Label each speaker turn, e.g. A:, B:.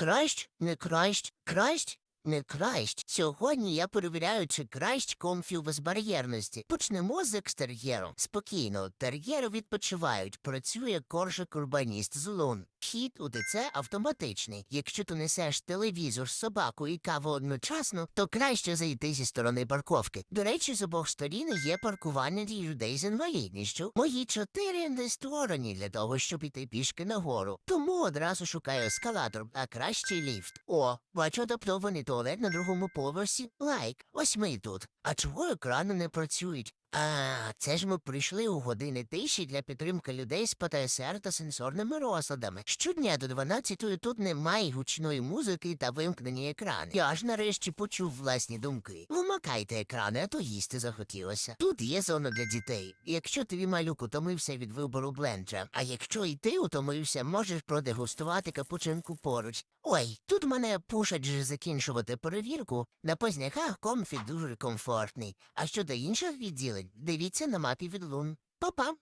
A: Красть, не красть, красть, не красть. Сьогодні я перевіряю, чи красть комфів безбар'єрності. Почнемо з екстер'єру. Спокійно, тер'єри відпочивають. Працює коржик урбаніст з лун. Вхід у ТЦ автоматичний. Якщо ти несеш телевізор, собаку і каву одночасно, то краще зайти зі сторони парковки. До речі, з обох сторін є паркування для людей з інвалідністю. Мої чотири не створені для того, щоб іти пішки нагору. Тому одразу шукаю ескалатор, а краще ліфт. О, бачу адаптований туалет на другому поверсі. Лайк. Ось ми і тут. А чого екрани не працюють? А, це ж ми прийшли у години тиші для підтримки людей з ПТСР та сенсорними розладами. Щодня до 12-ї тут немає гучної музики та вимкнені екрани. Я ж нарешті почув власні думки. Вимикайте екрани, а то їсти захотілося. Тут є зона для дітей. Якщо твій малюк утомився від вибору бленджа, а якщо і ти утомився, можеш продегустувати капучинку поруч. Ой, тут мене пушать же закінчувати перевірку. На позняках комфі дуже комфортний. А щодо інших відділень, дивіться на мапі від лун. Па-па!